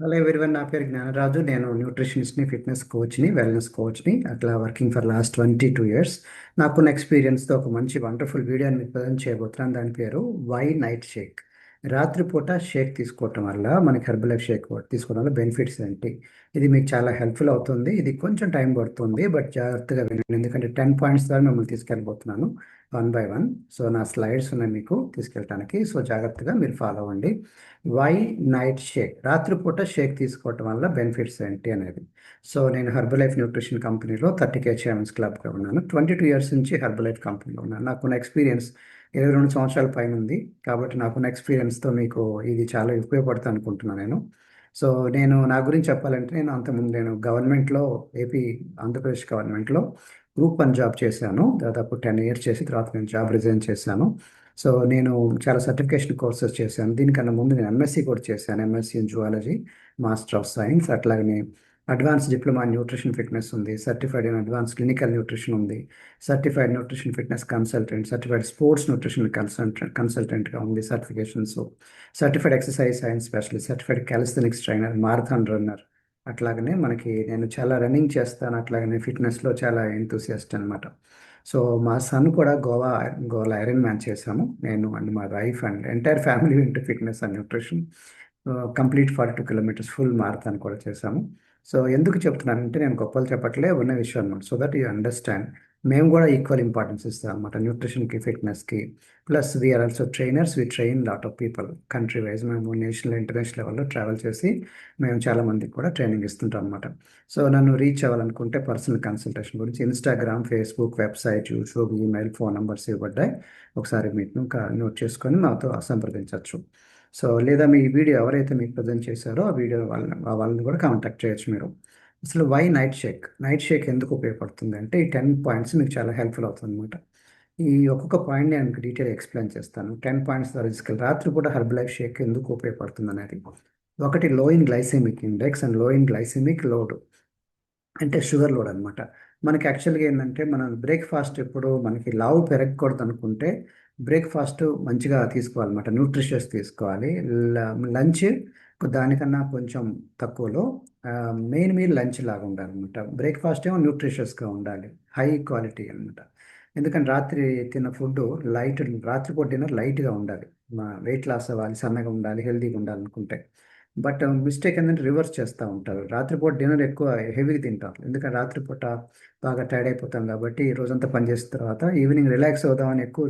Hello everyone నా పేరు జ్ఞానరాజు. నేను న్యూట్రిషనిస్ట్ని ఫిట్నెస్ కోచ్ని వెల్నెస్ కోచ్ని అట్లా working for last twenty two years. నాకున్న ఎక్స్పీరియన్స్తో ఒక మంచి వండర్ఫుల్ వీడియోని మీకు ప్రజెంట్ చేయబోతున్నాను. దాని పేరు వై నైట్ షేక్. రాత్రిపూట షేక్ తీసుకోవటం వల్ల మనకి హెర్బల్ షేక్ తీసుకోవడం వల్ల బెనిఫిట్స్ ఏంటి? ఇది మీకు చాలా హెల్ప్ఫుల్ అవుతుంది. ఇది కొంచెం టైం పడుతుంది బట్ జాగ్రత్తగా వినండి. ఎందుకంటే టెన్ పాయింట్స్ ద్వారా మిమ్మల్ని తీసుకెళ్ళిపోతున్నాను వన్ బై వన్. సో నా స్లైడ్స్ ఉన్నాయి మీకు తీసుకెళ్ళటానికి. సో జాగ్రత్తగా మీరు ఫాలో అవ్వండి. Why night shake? రాత్రిపూట షేక్ తీసుకోవటం వల్ల బెనిఫిట్స్ ఏంటి అనేది. సో నేను హర్బలైఫ్ న్యూట్రిషన్ కంపెనీలో థర్టీ కే చైర్మన్స్ క్లబ్గా ఉన్నాను. ట్వంటీ టూ ఇయర్స్ నుంచి హర్బలైఫ్ కంపెనీలో ఉన్నాను. నాకున్న ఎక్స్పీరియన్స్ ఇరవై రెండు సంవత్సరాల పైన ఉంది. కాబట్టి నాకున్న ఎక్స్పీరియన్స్తో మీకు ఇది చాలా ఉపయోగపడుతుంది అనుకుంటున్నాను నేను. సో నేను నా గురించి చెప్పాలంటే నేను అంతకుముందు నేను గవర్నమెంట్లో ఏపీ ఆంధ్రప్రదేశ్ గవర్నమెంట్లో గ్రూప్ వన్ జాబ్ చేశాను. దాదాపు టెన్ ఇయర్స్ చేసి తర్వాత నేను జాబ్ రిజైన్ చేశాను. సో నేను చాలా సర్టిఫికేషన్ కోర్సెస్ చేశాను. దీనికన్నా ముందు నేను ఎంఎస్సీ కూడా చేశాను. MSc in zoology master of science అట్లాగనే అడ్వాన్స్ డిప్లొమా న్యూట్రిషన్ ఫిట్నెస్ ఉంది. Certified in advance clinical nutrition ఉంది. Certified nutrition fitness consultant certified sports nutrition consultant కన్సల్టెంట్గా ఉంది certifications. Certified exercise science specialist certified calisthenics trainer marathon runner అట్లాగనే మనకి నేను చాలా running చేస్తాను అట్లాగనే ఫిట్నెస్లో చాలా ఎంతూసియస్ట్ అనమాట సో మా సన్ కూడా గోవా గోవాలో ఐరన్ మ్యాన్ చేశాము. నేను అండ్ మా wife and entire family into fitness and nutrition. Complete forty two kilometers full marathon కూడా చేశాము. సో ఎందుకు చెప్తున్నానంటే నేను గొప్పలు చెప్పట్లే ఉన్న విషయం అనమాట సో దట్ యూ అండర్స్టాండ్ మేము కూడా ఈక్వల్ ఇంపార్టెన్స్ ఇస్తాం అనమాట న్యూట్రిషన్కి ఫిట్నెస్కి plus we're also trainers we train lot of people country wise మేము నేషనల్ ఇంటర్నేషనల్ లెవెల్లో ట్రావెల్ చేసి మేము చాలా మందికి కూడా ట్రైనింగ్ ఇస్తుంటాం అనమాట సో నన్ను రీచ్ అవ్వాలనుకుంటే పర్సనల్ కన్సల్టేషన్ గురించి Instagram Facebook website YouTube email phone numbers ఇవ్వబడ్డాయి. ఒకసారి మీకు నోట్ చేసుకొని మాతో సంప్రదించవచ్చు. సో లేదా మీ వీడియో ఎవరైతే మీకు ప్రజెంట్ చేశారో ఆ వీడియో వాళ్ళని వాళ్ళని కూడా కాంటాక్ట్ చేయొచ్చు మీరు. అసలు why night shake night shake ఎందుకు ఉపయోగపడుతుంది అంటే ఈ టెన్ పాయింట్స్ మీకు చాలా హెల్ప్ఫుల్ అవుతుంది అనమాట ఈ ఒక్కొక్క పాయింట్ నేను మీకు డీటెయిల్ ఎక్స్ప్లెయిన్ చేస్తాను. టెన్ పాయింట్స్ ద్వారా తీసుకెళ్ళి రాత్రి కూడా హెర్బలైఫ్ షేక్ ఎందుకు ఉపయోగపడుతుంది అనేది. ఒకటి low in glycemic index and low in glycemic load అంటే షుగర్ లోడ్ అనమాట మనకి యాక్చువల్గా ఏంటంటే మనం బ్రేక్ఫాస్ట్ ఎప్పుడు మనకి లావు పెరగకూడదు అనుకుంటే బ్రేక్ఫాస్ట్ మంచిగా తీసుకోవాలన్నమాట. న్యూట్రిషియస్ తీసుకోవాలి. లంచ్ దానికన్నా కొంచెం తక్కువలో మెయిన్ మీల్ లంచ్ లాగా ఉండాలన్నమాట. బ్రేక్ఫాస్ట్ ఏమో న్యూట్రిషియస్గా ఉండాలి. హై క్వాలిటీ అనమాట ఎందుకంటే రాత్రి తిన్న ఫుడ్ లైట్ రాత్రిపూట డిన్నర్ లైట్గా ఉండాలి. వెయిట్ లాస్ అవ్వాలి సన్నగా ఉండాలి హెల్తీగా ఉండాలనుకుంటే బట్ మిస్టేక్ ఏంటంటే రివర్స్ చేస్తూ ఉంటారు. రాత్రిపూట డిన్నర్ ఎక్కువ హెవీగా తింటారు ఎందుకంటే రాత్రిపూట బాగా టైర్డ్ అయిపోతాం కాబట్టి రోజంతా పనిచేసిన తర్వాత ఈవినింగ్ రిలాక్స్ అవుదామని ఎక్కువ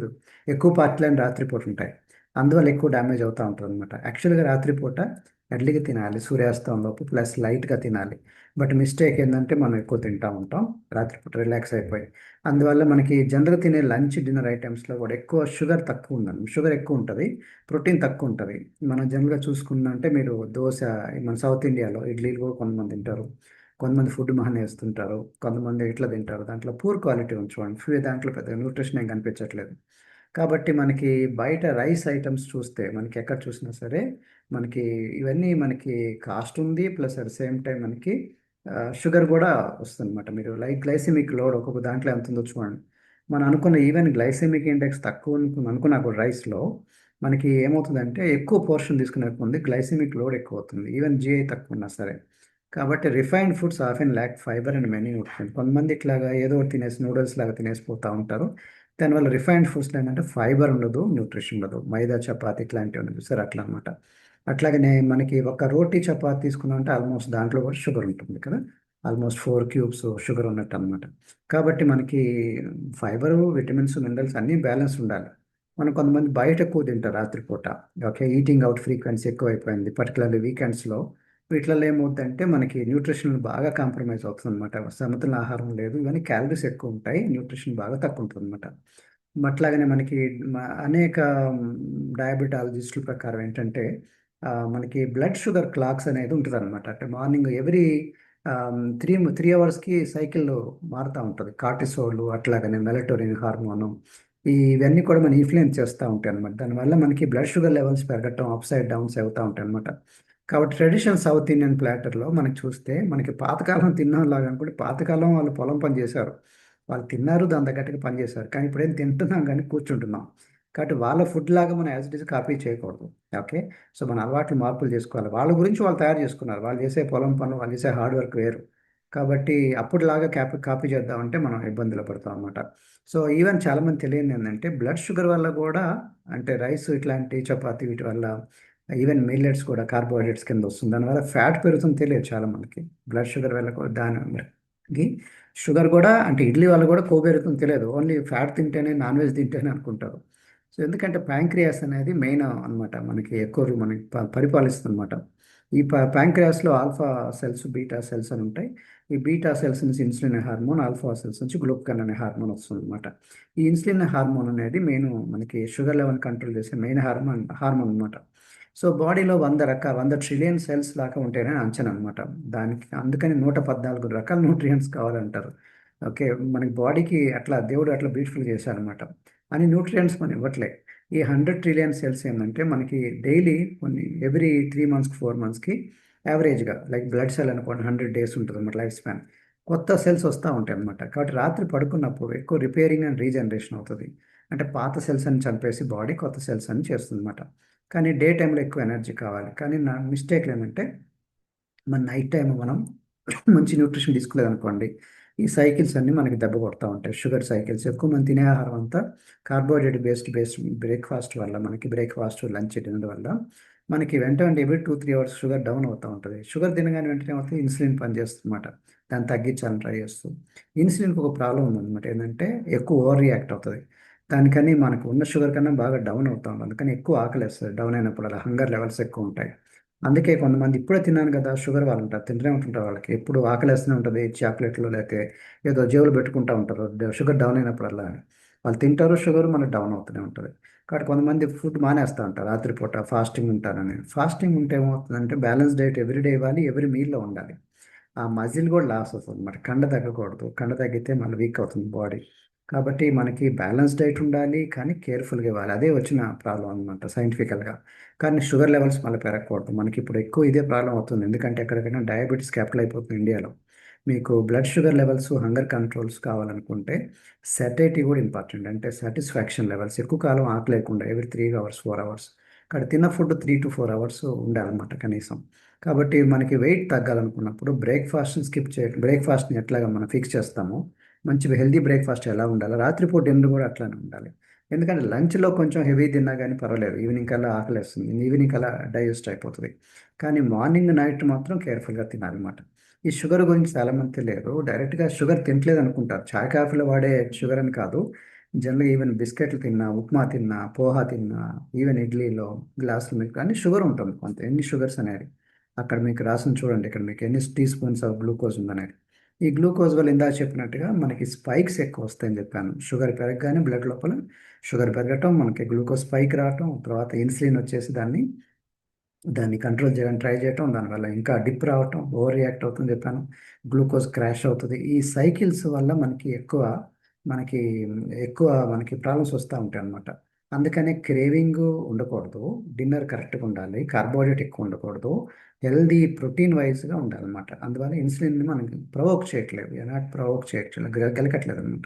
ఎక్కువ పార్టీలు రాత్రిపూట ఉంటాయి. అందువల్ల ఎక్కువ డ్యామేజ్ అవుతూ ఉంటుంది అనమాట యాక్చువల్గా రాత్రిపూట ఎర్లీగా తినాలి సూర్యాస్తం లోపు ప్లస్ లైట్గా తినాలి. బట్ మిస్టేక్ ఏంటంటే మనం ఎక్కువ తింటూ ఉంటాం రాత్రిపూట రిలాక్స్ అయిపోయి. అందువల్ల మనకి జనరల్గా తినే లంచ్ డిన్నర్ ఐటమ్స్లో కూడా ఎక్కువ షుగర్ తక్కువ ఉందండి. షుగర్ ఎక్కువ ఉంటుంది ప్రోటీన్ తక్కువ ఉంటుంది. మనం జనరల్గా చూసుకుందంటే మీరు దోశ మన సౌత్ ఇండియాలో ఇడ్లీలు కూడా కొంతమంది తింటారు. కొంతమంది ఫుడ్ మహాన్ వేస్తుంటారు. కొంతమంది ఇట్లా తింటారు? దాంట్లో పూర్ క్వాలిటీ ఉంచుకోండి ఫ్యూ దాంట్లో పెద్దగా న్యూట్రిషన్ ఏం కనిపించట్లేదు. కాబట్టి మనకి బయట రైస్ ఐటమ్స్ చూస్తే మనకి ఎక్కడ చూసినా సరే మనకి ఇవన్నీ మనకి కాస్ట్ ఉంది ప్లస్ అట్ సేమ్ టైం మనకి షుగర్ కూడా వస్తుంది అనమాట మీరు లైక్ గ్లైసెమిక్ లోడ్ ఒక్కొక్క దాంట్లో ఎంత ఉందో చూడండి. మనం అనుకున్న ఈవెన్ గ్లైసెమిక్ ఇండెక్స్ తక్కువ అనుకున్న రైస్లో మనకి ఏమవుతుందంటే ఎక్కువ పోర్షన్ తీసుకునే ఉంది గ్లైసెమిక్ లోడ్ ఎక్కువ అవుతుంది. ఈవెన్ జిఐ తక్కువ ఉన్నా సరే. కాబట్టి refined foods of and lack fiber and many nutrition కొంతమంది ఇట్లాగా ఏదో ఒకటి తినేసి నూడిల్స్ లాగా తినేసిపోతూ ఉంటారు. దానివల్ల రిఫైన్డ్ ఫుడ్స్లో ఏంటంటే ఫైబర్ ఉండదు న్యూట్రిషన్ ఉండదు. మైదా చపాతి ఇట్లాంటివి ఉండదు. సార్ అట్లా అనమాట అట్లాగనే మనకి ఒక రోటీ చపాతి తీసుకున్నామంటే ఆల్మోస్ట్ దాంట్లో కూడా షుగర్ ఉంటుంది కదా. ఆల్మోస్ట్ ఫోర్ క్యూబ్స్ షుగర్ ఉన్నట్టు అనమాట కాబట్టి మనకి ఫైబర్ విటమిన్స్ మినరల్స్ అన్నీ బ్యాలెన్స్ ఉండాలి. మనం కొంతమంది బయట ఎక్కువ తింటారు రాత్రిపూట. ఓకే ఈటింగ్ అవుట్ ఫ్రీక్వెన్సీ ఎక్కువైపోయింది. పర్టికులర్లీ వీకెండ్స్లో వీటిలలో ఏమవుతుందంటే మనకి న్యూట్రిషన్ బాగా కాంప్రమైజ్ అవుతుంది అనమాట సమతుల ఆహారం లేదు ఇవన్నీ క్యాలరీస్ ఎక్కువ ఉంటాయి న్యూట్రిషన్ బాగా తక్కువ ఉంటుంది అనమాట అట్లాగనే మనకి అనేక డయాబెటాలజిస్టుల ప్రకారం ఏంటంటే మనకి బ్లడ్ షుగర్ క్లాక్స్ అనేది ఉంటుంది అనమాట అంటే మార్నింగ్ ఎవ్రీ త్రీ త్రీ అవర్స్కి సైకిల్ మారుతూ ఉంటుంది. కార్టిసోల్ అట్లాగనే మెలటోరిన్ హార్మోను ఇవన్నీ కూడా మనం ఇన్ఫ్లుయెన్స్ చేస్తూ ఉంటాయి అనమాట దానివల్ల మనకి బ్లడ్ షుగర్ లెవెల్స్ పెరగటం అప్ సైడ్ డౌన్స్ అవుతూ ఉంటాయి అనమాట కాబట్టి ట్రెడిషనల్ సౌత్ ఇండియన్ ప్లాటర్లో మనకి చూస్తే మనకి పాతకాలం తిన్నాం లాగా అనుకుంటే పాతకాలం వాళ్ళు పొలం పని చేశారు. వాళ్ళు తిన్నారు దాని తగ్గట్టుగా పనిచేశారు కానీ ఇప్పుడేం తింటున్నాం కానీ కూర్చుంటున్నాం. కాబట్టి వాళ్ళ ఫుడ్ లాగా మనం యాజ్ ఇట్ ఈస్ కాపీ చేయకూడదు. ఓకే? సో మన అలవాట్లు మార్పులు చేసుకోవాలి. వాళ్ళ గురించి వాళ్ళు తయారు చేసుకున్నారు. వాళ్ళు చేసే పొలం పనులు వాళ్ళు చేసే హార్డ్ వర్క్ వేరు. కాబట్టి అప్పుడులాగా కాపీ కాపీ చేద్దామంటే మనం ఇబ్బందులు పడతాం అనమాట సో ఈవెన్ చాలామంది తెలియదు ఏంటంటే బ్లడ్ షుగర్ వల్ల కూడా అంటే రైస్ ఇట్లాంటి చపాతి వీటి వల్ల ఈవెన్ మిల్లెట్స్ కూడా కార్బోహైడ్రేట్స్ కింద వస్తుంది. దానివల్ల ఫ్యాట్ పెరుగుతుంది తెలియదు చాలామందికి. బ్లడ్ షుగర్ వల్ల కూడా దాని షుగర్ కూడా అంటే ఇడ్లీ వల్ల కూడా కోబెరుగుతుంది తెలియదు. ఓన్లీ ఫ్యాట్ తింటేనే నాన్ వెజ్ తింటేనే అనుకుంటారు. సో ఎందుకంటే ప్యాంక్రియాస్ అనేది మెయిన్ అనమాట మనకి ఎక్కువ మనకి ప- పరిపాలిస్తుంది అనమాట ఈ ప్యాంక్రియాస్లో ఆల్ఫా సెల్స్ బీటా సెల్స్ అని ఉంటాయి. ఈ బీటా సెల్స్ నుంచి ఇన్సులిన్ హార్మోన్ ఆల్ఫా సెల్స్ నుంచి గ్లూకన్ అనే హార్మోన్ వస్తుంది అనమాట ఈ ఇన్సులిన్ హార్మోన్ అనేది మెయిన్ మనకి షుగర్ లెవెల్ కంట్రోల్ చేసే మెయిన్ హార్మోన్ హార్మోన్ అనమాట సో బాడీలో వంద రకాల వంద ట్రిలియన్ సెల్స్ దాకా ఉంటాయని అంచనా అనమాట దానికి అందుకని నూట పద్నాలుగు రకాల న్యూట్రియంట్స్ కావాలంటారు. ఓకే మనకి బాడీకి అట్లా దేవుడు అట్లా బ్యూటిఫుల్ చేశారనమాట అని న్యూట్రియంట్స్ మనం ఇవ్వట్లే. ఈ హండ్రెడ్ ట్రిలియన్ సెల్స్ ఏంటంటే మనకి డైలీ కొన్ని ఎవ్రీ త్రీ మంత్స్కి ఫోర్ మంత్స్కి యావరేజ్గా లైక్ బ్లడ్ సెల్ అనుకోండి హండ్రెడ్ డేస్ ఉంటుంది అన్నమాట లైఫ్ స్పాన్ కొత్త సెల్స్ వస్తూ ఉంటాయి అనమాట కాబట్టి రాత్రి పడుకున్నప్పుడు ఎక్కువ రిపేరింగ్ అండ్ రీజనరేషన్ అవుతుంది. అంటే పాత సెల్స్ అని చంపేసి బాడీ కొత్త సెల్స్ అని చేస్తుంది అనమాట కానీ డే టైంలో ఎక్కువ ఎనర్జీ కావాలి. కానీ నా మిస్టేక్లు ఏంటంటే మన నైట్ టైం మనం మంచి న్యూట్రిషన్ తీసుకోలేదు అనుకోండి ఈ సైకిల్స్ అన్నీ మనకి దెబ్బ కొడతా ఉంటాయి. షుగర్ సైకిల్స్ ఎక్కువ మంది తినే ఆహారం అంతా కార్బోహైడ్రేట్ బేస్డ్ బేస్డ్ బ్రేక్ఫాస్ట్ వల్ల మనకి బ్రేక్ఫాస్ట్ లంచ్ డిన్నర్ వల్ల మనకి వెంట వెంట every two three hours sugar down అవుతూ ఉంటుంది. షుగర్ తినగానే వెంటనే అవుతుంది ఇన్సులిన్ పనిచేస్తుందన్నమాట. దాన్ని తగ్గించాలని ట్రై చేస్తూ. ఇన్సులిన్కి ఒక ప్రాబ్లం ఉందన్నమాట. ఏంటంటే ఎక్కువ ఓవర్ రియాక్ట్ అవుతుంది. దానికని మనకు ఉన్న షుగర్ కన్నా బాగా డౌన్ అవుతూ ఉంటుంది. అందుకని ఎక్కువ ఆకలి వేస్తుంది డౌన్ అయినప్పుడు అలా హంగర్ లెవెల్స్ ఎక్కువ ఉంటాయి. అందుకే కొంతమంది ఇప్పుడే తిన్నాను కదా షుగర్ వాళ్ళు ఉంటారు తింటూనే ఉంటుంటారు వాళ్ళకి. ఎప్పుడు ఆకలేస్తూనే ఉంటుంది చాక్లెట్లు లేకపోతే ఏదో జేబులు పెట్టుకుంటూ ఉంటారు షుగర్ డౌన్ అయినప్పుడల్లా వాళ్ళు తింటారు షుగర్ మనకు డౌన్ అవుతూనే ఉంటుంది. కాబట్టి కొంతమంది ఫుడ్ మానేస్తూ ఉంటారు రాత్రిపూట ఫాస్టింగ్ ఉంటారని. ఫాస్టింగ్ ఉంటే ఏమవుతుందంటే బ్యాలెన్స్ డైట్ ఎవ్రీ డే ఇవ్వాలి ఎవ్రీ మీల్లో ఉండాలి. ఆ మజిల్ కూడా లాస్ అవుతుంది మరి కండ తగ్గకూడదు కండ తగ్గితే మళ్ళీ వీక్ అవుతుంది బాడీ. కాబట్టి మనకి బ్యాలెన్స్ డైట్ ఉండాలి కానీ కేర్ఫుల్గా ఇవ్వాలి. అదే వచ్చిన ప్రాబ్లం అనమాట సైంటిఫికల్గా కానీ షుగర్ లెవెల్స్ మళ్ళీ పెరగకూడదు. మనకి ఇప్పుడు ఎక్కువ ఇదే ప్రాబ్లం అవుతుంది. ఎందుకంటే ఎక్కడికైనా డయాబెటీస్ క్యాపిటల్ అయిపోతుంది ఇండియాలో. మీకు blood sugar levels hunger controls కావాలనుకుంటే సెటైటీ కూడా ఇంపార్టెంట్ అంటే సాటిస్ఫాక్షన్ లెవెల్స్ ఎక్కువ కాలం ఆకలి లేకుండా ఎవరి త్రీ అవర్స్ ఫోర్ అవర్స్ ఇక్కడ తిన్న food three to four hours ఉండాలన్నమాట కనీసం. కాబట్టి మనకి వెయిట్ తగ్గాలనుకున్నప్పుడు బ్రేక్ఫాస్ట్ని స్కిప్ చేయ బ్రేక్ఫాస్ట్ని ఎట్లాగా మనం ఫిక్స్ చేస్తామో మంచి హెల్దీ బ్రేక్ఫాస్ట్ ఎలా ఉండాలి? రాత్రిపూట డిన్నర్ కూడా అట్లానే ఉండాలి. ఎందుకంటే లంచ్లో కొంచెం హెవీ తిన్నా కానీ పర్వాలేదు. ఈవినింగ్ కల్లా ఆకలేస్తుంది. ఈవినింగ్ కల్లా డైజెస్ట్ అయిపోతుంది. కానీ మార్నింగ్ నైట్ మాత్రం కేర్ఫుల్గా తినాలన్నమాట. ఈ షుగర్ గురించి చాలామంది తెలియదు డైరెక్ట్గా షుగర్ తినట్లేదు అనుకుంటారు చాయ్ కాఫీలో వాడే షుగర్ అని కాదు. జనరల్గా ఈవెన్ బిస్కెట్లు తిన్నా ఉప్మా తిన్నా పోహా తిన్నా ఈవెన్ ఇడ్లీలో గ్లాసులు మిల్క్ అన్ని షుగర్ ఉంటుంది. కొంత ఎన్ని షుగర్స్ అనేది అక్కడ మీకు రాసిన చూడండి. ఇక్కడ మీకు ఎన్ని టీ స్పూన్స్ ఆఫ్ గ్లూకోజ్ ఉందనేది. ఈ గ్లూకోజ్ వల్ల ఇందా చెప్పినట్టుగా మనకి స్పైక్స్ ఎక్కువ వస్తాయని చెప్పాను. షుగర్ పెరగగానే బ్లడ్ లోపల షుగర్ పెరగటం మనకి గ్లూకోజ్ స్పైక్ రావటం తర్వాత ఇన్సులిన్ వచ్చేసి దాన్ని దాన్ని కంట్రోల్ చేయడానికి ట్రై చేయటం దానివల్ల ఇంకా డిప్ రావటం ఓవర్ రియాక్ట్ అవుతుంది చెప్పాను. గ్లూకోజ్ క్రాష్ అవుతుంది. ఈ సైకిల్స్ వల్ల మనకి ఎక్కువ మనకి ఎక్కువ మనకి ప్రాబ్లమ్స్ వస్తూ ఉంటాయి అన్నమాట అందుకనే క్రేవింగ్ ఉండకూడదు డిన్నర్ కరెక్ట్గా ఉండాలి కార్బోహైడ్రేట్ ఎక్కువ ఉండకూడదు హెల్దీ ప్రోటీన్ వైజ్గా ఉండాలన్నమాట. అందువల్ల ఇన్సులిన్ మనకి ప్రొవోక్ చేయట్లేదు ఎలాంటి ప్రొవోక్ చేయట్లేదు గెలకట్లేదు అనమాట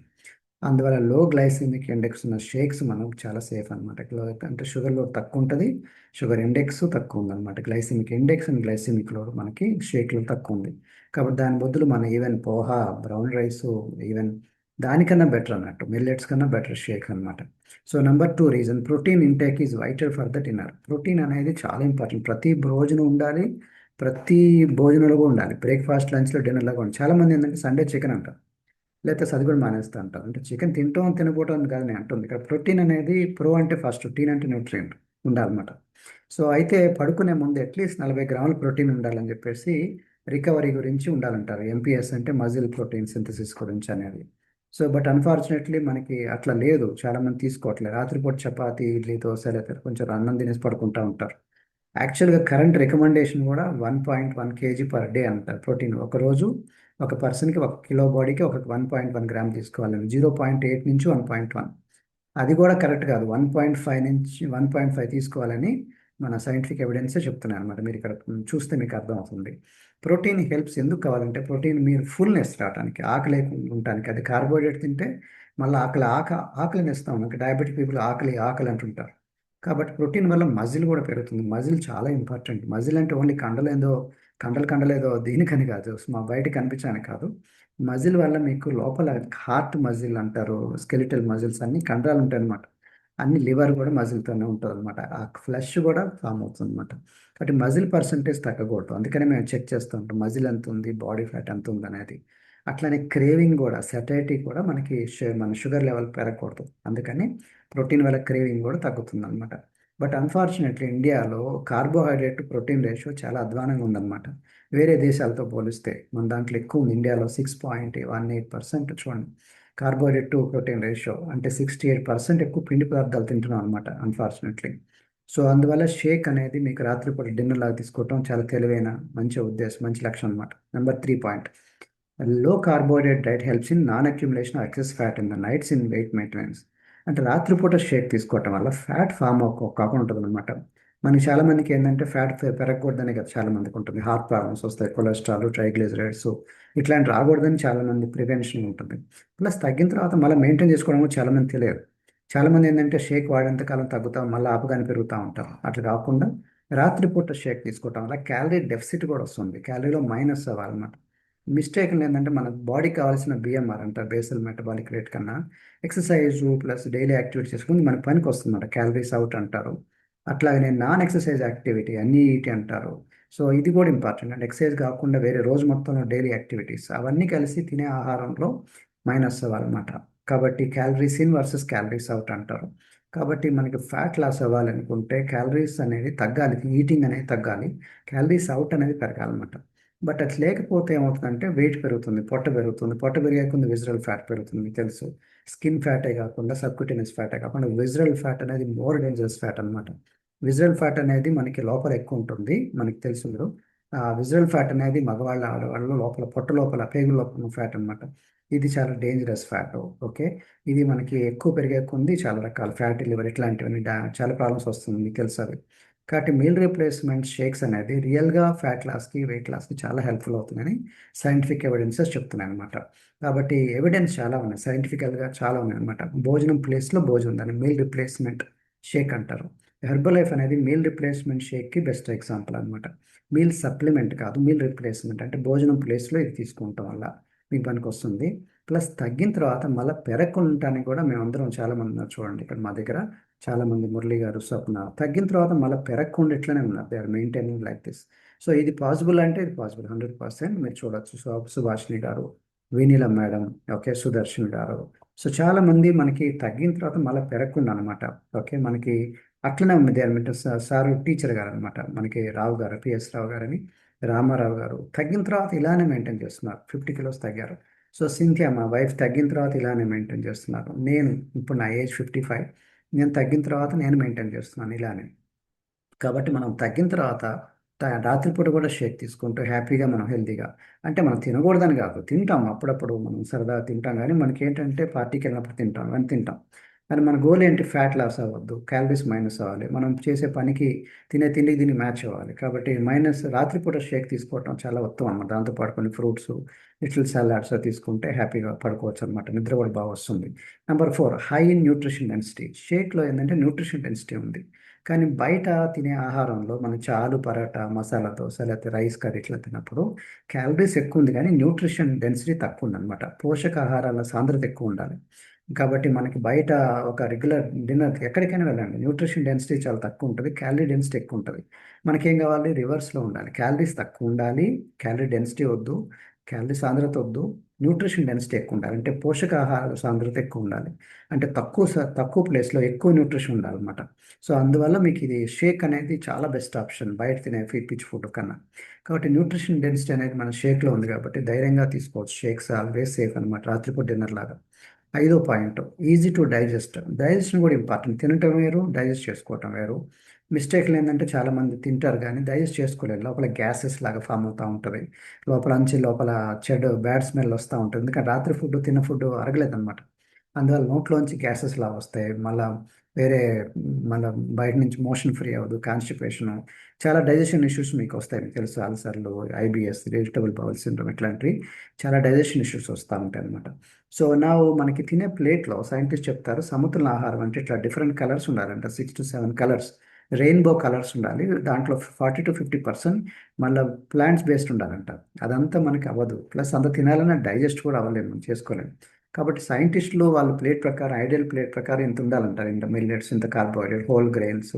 అందువల్ల లో గ్లైసెమిక్ ఇండెక్స్ ఉన్న షేక్స్ మనకు చాలా సేఫ్ అనమాట అంటే షుగర్ లోడ్ తక్కువ ఉంటుంది షుగర్ ఇండెక్స్ తక్కువ ఉంది అనమాట glycemic index and glycemic load మనకి షేక్లో తక్కువ ఉంది. కాబట్టి దాని బదులు మన even poha brown rice even దానికన్నా బెటర్ అన్నట్టు మిల్లెట్స్ కన్నా బెటర్ షేక్ అనమాట so number two reason protein intake is vital for the dinner protein అనేది చాలా ఇంపార్టెంట్ ప్రతి భోజనం ఉండాలి ప్రతి భోజనంలో కూడా ఉండాలి. బ్రేక్ఫాస్ట్ లంచ్లో డిన్నర్లో కూడా ఉండాలి. చాలా మంది ఏంటంటే సండే చికెన్ అంటారు. లేకపోతే అది కూడా మానేస్తా అంటారు. అంటే చికెన్ తింటాం తినబోటం కాదు నేను అంటుంది. ఇక్కడ ప్రోటీన్ అనేది ప్రో అంటే ఫస్ట్ టీన్ అంటే న్యూట్రియంట్ ఉండాలన్నమాట. సో అయితే పడుకునే ముందు అట్లీస్ట్ నలభై గ్రాముల ప్రోటీన్ ఉండాలని చెప్పేసి రికవరీ గురించి ఉండాలంటారు. ఎంపీఎస్ అంటే మజిల్ ప్రోటీన్ సింథసిస్ గురించి అనేది. సో బట్ అన్ఫార్చునేట్లీ మనకి అట్లా లేదు. చాలా మంది తీసుకోవట్లేదు. రాత్రిపూట చపాతి ఇడ్లీ దోశ లేకపోతే కొంచెం అన్నం తినేసి పడుకుంటూ ఉంటారు. యాక్చువల్గా కరెంట్ రికమెండేషన్ కూడా one point one kg per day అంటారు. ప్రోటీన్ ఒక రోజు ఒక పర్సన్కి ఒక కిలో బాడీకి ఒక వన్ పాయింట్ వన్ గ్రామ్ తీసుకోవాలని జీరో పాయింట్ ఎయిట్ నుంచి వన్ పాయింట్ వన్. అది కూడా కరెక్ట్ కాదు. వన్ పాయింట్ ఫైవ్ నుంచి వన్ పాయింట్ ఫైవ్ తీసుకోవాలని మన సైంటిఫిక్ ఎవిడెన్సే చెప్తున్నాను అనమాట మీరు ఇక్కడ చూస్తే మీకు అర్థమవుతుంది. ప్రోటీన్ హెల్ప్స్ ఎందుకు కావాలంటే ప్రోటీన్ మీరు ఫుల్నెస్ రావడానికి ఆకలి ఉండటానికి. అది కార్బోహైడ్రేట్ తింటే మళ్ళీ ఆకలి ఆక ఆకలిని ఇస్తాం మనకి డయాబెటిక్ పీపుల్ ఆకలి ఆకలి అంటుంటారు. కాబట్టి ప్రోటీన్ వల్ల మజిల్ కూడా పెరుగుతుంది. మజిల్ చాలా ఇంపార్టెంట్. మజిల్ అంటే ఓన్లీ కండలేదో కండలు కండలేదో దీనికని కాదు. మా బయట కనిపించాను కాదు. మజిల్ వల్ల మీకు లోపల హార్ట్ మజిల్ అంటారు స్కెలిటల్ మజిల్స్ అన్ని కండరాలు ఉంటాయి అనమాట అన్ని లివర్ కూడా మజిల్తోనే ఉంటుంది అనమాట ఆ ఫ్లష్ కూడా ఫామ్ అవుతుంది అనమాట కాబట్టి మజిల్ పర్సంటేజ్ తగ్గకూడదు. అందుకనే మేము చెక్ చేస్తూ ఉంటాం. మజిల్ ఎంత ఉంది? బాడీ ఫ్యాట్ ఎంత ఉంది అనేది. అట్లనే క్రేవింగ్ కూడా సెటైటీ కూడా మనకి మన షుగర్ లెవెల్ పెరగకూడదు. అందుకని ప్రోటీన్ వల్ల క్రేవింగ్ కూడా తగ్గుతుంది అనమాట బట్ అన్ఫార్చునేట్లీ ఇండియాలో కార్బోహైడ్రేట్ ప్రోటీన్ రేషియో చాలా అధ్వానంగా ఉందన్నమాట. వేరే దేశాలతో పోలిస్తే మన దాంట్లో ఎక్కువ ఉంది. ఇండియాలో six point one eight percent చూడండి. కార్బోహైడ్రేట్ టు ప్రోటీన్ రేషియో అంటే సిక్స్టీ ఎయిట్ పర్సెంట్ ఎక్కువ పిండి పదార్థాలు తింటున్నాం అనమాట అన్ఫార్చునేట్లీ సో అందువల్ల షేక్ అనేది మీకు రాత్రిపూట డిన్నర్ లాగా తీసుకోవటం చాలా తెలివైన మంచి ఉద్దేశం మంచి లక్ష్యం అనమాట నెంబర్ త్రీ పాయింట్లో carbohydrate diet helps in non accumulation excess fat in the nights in weight maintenance అంటే రాత్రిపూట షేక్ తీసుకోవటం వల్ల ఫ్యాట్ ఫామ్ కాకుండా ఉంటుంది అనమాట మనకి చాలా మందికి ఏంటంటే ఫ్యాట్ పెరగకూడదని కదా చాలా మందికి ఉంటుంది. హార్ట్ ప్రాబ్లమ్స్ వస్తాయి కొలెస్ట్రాల్ ట్రైగ్లిజరైడ్స్ ఇట్లాంటి రాకూడదని చాలా మంది ప్రివెన్షన్ ఉంటుంది. ప్లస్ తగ్గిన తర్వాత మళ్ళీ మెయింటైన్ చేసుకోవడం కూడా చాలా మంది తెలియదు. చాలా మంది ఏంటంటే షేక్ వాడేంత కాలం తగ్గుతాం మళ్ళీ ఆపగానే పెరుగుతూ ఉంటాం. అట్లా కాకుండా రాత్రిపూట షేక్ తీసుకోవటం వల్ల క్యాలరీ డెఫిసిట్ కూడా వస్తుంది. క్యాలరీలో మైనస్ అవ్వాలన్నమాట. మిస్టేక్ ఏంటంటే మన బాడీకి కావాల్సిన బిఎంఆర్ అంటారు బేసల్ మెటబాలిక్ రేట్ కన్నా ఎక్సర్సైజ్ ప్లస్ డైలీ యాక్టివిటీ చేసుకుని మన పనికి వస్తుందన్నమాట. క్యాలరీస్ అవుట్ అంటారు. అట్లాగనే నాన్ ఎక్సర్సైజ్ యాక్టివిటీ ఎన్ఈఈటీ అంటారు. సో ఇది కూడా ఇంపార్టెంట్. అండ్ ఎక్సర్సైజ్ కాకుండా వేరే రోజు మొత్తంలో డైలీ యాక్టివిటీస్ అవన్నీ కలిసి తినే ఆహారంలో మైనస్ అవ్వాలన్నమాట. కాబట్టి calories in versus calories out అంటారు. కాబట్టి మనకి ఫ్యాట్ లాస్ అవ్వాలనుకుంటే క్యాలరీస్ అనేది తగ్గాలి. ఈటింగ్ అనేది తగ్గాలి. క్యాలరీస్ అవుట్ అనేది పెరగాలన్నమాట. బట్ అది లేకపోతే ఏమవుతుందంటే వెయిట్ పెరుగుతుంది పొట్ట పెరుగుతుంది. పొట్ట పెరిగే విజరల్ ఫ్యాట్ పెరుగుతుంది మీకు తెలుసు. స్కిన్ ఫ్యాటే కాకుండా సబ్క్యూటేనియస్ ఫ్యాటే కాకుండా విజరల్ ఫ్యాట్ అనేది మోర్ డేంజరస్ ఫ్యాట్ అనమాట విజరల్ ఫ్యాట్ అనేది మనకి లోపల ఎక్కువ ఉంటుంది మనకి తెలుసు మీరు. విజరల్ ఫ్యాట్ అనేది మగవాళ్ళ ఆడవాళ్ళు లోపల పొట్ట లోపల పేగు లోపల ఫ్యాట్ అనమాట ఇది చాలా డేంజరస్ ఫ్యాట్ ఓకే ఇది మనకి ఎక్కువ పెరిగే కొంది చాలా రకాల ఫ్యాటీ లివర్ ఇట్లాంటివన్నీ చాలా ప్రాబ్లమ్స్ వస్తుంది మీకు తెలుసు అవి. కాబట్టి మీల్ రీప్లేస్మెంట్ షేక్స్ అనేది రియల్గా ఫ్యాట్ లాస్కి వెయిట్ లాస్కి చాలా హెల్ప్ఫుల్ అవుతుందని సైంటిఫిక్ ఎవిడెన్సెస్ చెప్తున్నాయి అనమాట కాబట్టి ఎవిడెన్స్ చాలా ఉన్నాయి సైంటిఫికల్గా చాలా ఉన్నాయి అనమాట భోజనం ప్లేస్లో భోజనం దాన్ని మీల్ రిప్లేస్మెంట్ షేక్ అంటారు. హెర్బల్ లైఫ్ అనేది మీల్ రిప్లేస్మెంట్ షేక్కి బెస్ట్ ఎగ్జాంపుల్ అనమాట మీల్ సప్లిమెంట్ కాదు మీల్ రిప్లేస్మెంట్ అంటే భోజనం ప్లేస్లో ఇది తీసుకుంటాం వల్ల మీకు పనికి వస్తుంది. ప్లస్ తగ్గిన తర్వాత మళ్ళీ పెరగకుండాటానికి కూడా మేమందరం చాలామంది ఉన్నారు చూడండి ఇక్కడ మా దగ్గర. చాలా మంది మురళి గారు స్వప్న. తగ్గిన తర్వాత మళ్ళీ పెరగకుండా ఇట్లనే ఉన్నారు. They are maintaining like this so ఇది పాసిబుల్ అంటే ఇది పాసిబుల్ హండ్రెడ్ పర్సెంట్ మీరు చూడొచ్చు. సుభాషిణి గారు వినీల మేడం ఓకే సుదర్శన్ గారు. సో చాలా మంది మనకి తగ్గిన తర్వాత మళ్ళీ పెరగకుండా అనమాట ఓకే మనకి అట్లనే ఉంది. సార్ టీచర్ గారు అనమాట మనకి రావు గారు పిఎస్ రావు గారని రామారావు గారు. తగ్గిన తర్వాత ఇలానే మెయింటైన్ చేస్తున్నారు. ఫిఫ్టీ కిలోస్ తగ్గారు. సో సింథియా మా వైఫ్ తగ్గిన తర్వాత ఇలానే మెయింటైన్ చేస్తున్నారు. నేను ఇప్పుడు నా ఏజ్ ఫిఫ్టీ ఫైవ్ నేను తగ్గిన తర్వాత నేను మెయింటైన్ చేస్తున్నాను ఇలానే. కాబట్టి మనం తగ్గిన తర్వాత రాత్రిపూట కూడా షేక్ తీసుకుంటూ హ్యాపీగా మనం హెల్తీగా అంటే మనం తినకూడదని కాదు తింటాం అప్పుడప్పుడు మనం సరదాగా తింటాం. కానీ మనకి ఏంటంటే పార్టీకి వెళ్ళినప్పుడు తింటాం కానీ తింటాం. కానీ మన గోల్ ఏంటి? ఫ్యాట్ లాస్ అవ్వద్దు. క్యాలరీస్ మైనస్ అవ్వాలి. మనం చేసే పనికి తినే తిండికి దీన్ని మ్యాచ్ అవ్వాలి. కాబట్టి మైనస్ రాత్రిపూట షేక్ తీసుకోవటం చాలా ఉత్తమం అన్నమాట. దాంతోపాటు కొన్ని ఫ్రూట్స్ లిటిల్ సలాడ్స్ తీసుకుంటే హ్యాపీగా పడుకోవచ్చు అనమాట నిద్ర కూడా బాగా వస్తుంది. Number four high nutrition density షేక్లో ఏంటంటే న్యూట్రిషన్ డెన్సిటీ ఉంది. కానీ బయట తినే ఆహారంలో మనం చాలు పరాటా మసాలా దోశ లేకపోతే రైస్ కర్రీ ఇట్లా తిన్నప్పుడు క్యాలరీస్ ఎక్కువ ఉంది కానీ న్యూట్రిషన్ డెన్సిటీ తక్కువ ఉంది అనమాట పోషకాహారాల సాంద్రత ఎక్కువ ఉండాలి. కాబట్టి మనకి బయట ఒక రెగ్యులర్ డిన్నర్ ఎక్కడికైనా వెళ్ళండి. న్యూట్రిషన్ డెన్సిటీ చాలా తక్కువ ఉంటుంది. క్యాలరీ డెన్సిటీ ఎక్కువ ఉంటుంది. మనకేం కావాలి? రివర్స్లో ఉండాలి. క్యాలరీస్ తక్కువ ఉండాలి. క్యాలరీ డెన్సిటీ వద్దు. క్యాలరీ సాంద్రత వద్దు. న్యూట్రిషన్ డెన్సిటీ ఎక్కువ ఉండాలి. అంటే పోషకాహార సాంద్రత ఎక్కువ ఉండాలి. అంటే తక్కువ తక్కువ ప్లేస్లో ఎక్కువ న్యూట్రిషన్ ఉండాలన్నమాట. సో అందువల్ల మీకు ఇది షేక్ అనేది చాలా బెస్ట్ ఆప్షన్ బయట తినే ఫీ పిచ్ ఫుడ్ కన్నా. కాబట్టి న్యూట్రిషన్ డెన్సిటీ అనేది మన షేక్లో ఉంది కాబట్టి ధైర్యంగా తీసుకోవచ్చు. షేక్స్ ఆల్వేస్ సేఫ్ అనమాట రాత్రిపూట డిన్నర్ లాగా. ఐదో point easy to digest. Digestion కూడా ఇంపార్టెంట్. తినటం వేరు డైజెస్ట్ చేసుకోవటం వేరు. మిస్టేక్లు ఏంటంటే చాలామంది తింటారు కానీ డైజెస్ట్ చేసుకోలేరు. లోపల గ్యాసెస్ లాగా ఫామ్ అవుతూ ఉంటుంది. లోపల అంచి లోపల చెడు బ్యాడ్ స్మెల్ వస్తూ ఉంటుంది. ఎందుకంటే రాత్రి ఫుడ్ తిన్న ఫుడ్ అరగలేదు అనమాట అందువల్ల నోట్లోంచి గ్యాసెస్ లాగా వస్తాయి. మళ్ళీ వేరే మన బయట నుంచి మోషన్ ఫ్రీ అవ్వదు కాన్స్టిపేషన్. చాలా డైజెషన్ ఇష్యూస్ మీకు వస్తాయి మీకు తెలుసు అల్సర్లు ఐబిఎస్ వెజిటబుల్ బౌల్ సిండ్రోమ్ ఇట్లాంటివి. చాలా డైజెషన్ ఇష్యూస్ వస్తూ ఉంటాయి అనమాట సో నా మనకి తినే ప్లేట్లో సైంటిస్ట్ చెప్తారు సముద్రం ఆహారం అంటే ఇట్లా డిఫరెంట్ కలర్స్ ఉండాలంట six to seven colours. Rainbow colours ఉండాలి దాంట్లో ఫార్టీ టు ఫిఫ్టీ పర్సెంట్ మళ్ళీ ప్లాంట్స్ బేస్డ్ ఉండాలంట. అదంతా మనకి అవ్వదు. ప్లస్ అంత తినాలన్నా డైజెస్ట్ కూడా అవ్వలేము చేసుకోలేము. కాబట్టి సైంటిస్టులు వాళ్ళ ప్లేట్ ప్రకారం ఐడియల్ ప్లేట్ ప్రకారం ఇంత ఉండాలంటారు? ఇంత మిల్లెట్స్ ఇంత కార్బోహైడ్రేట్ హోల్ గ్రెయిన్స్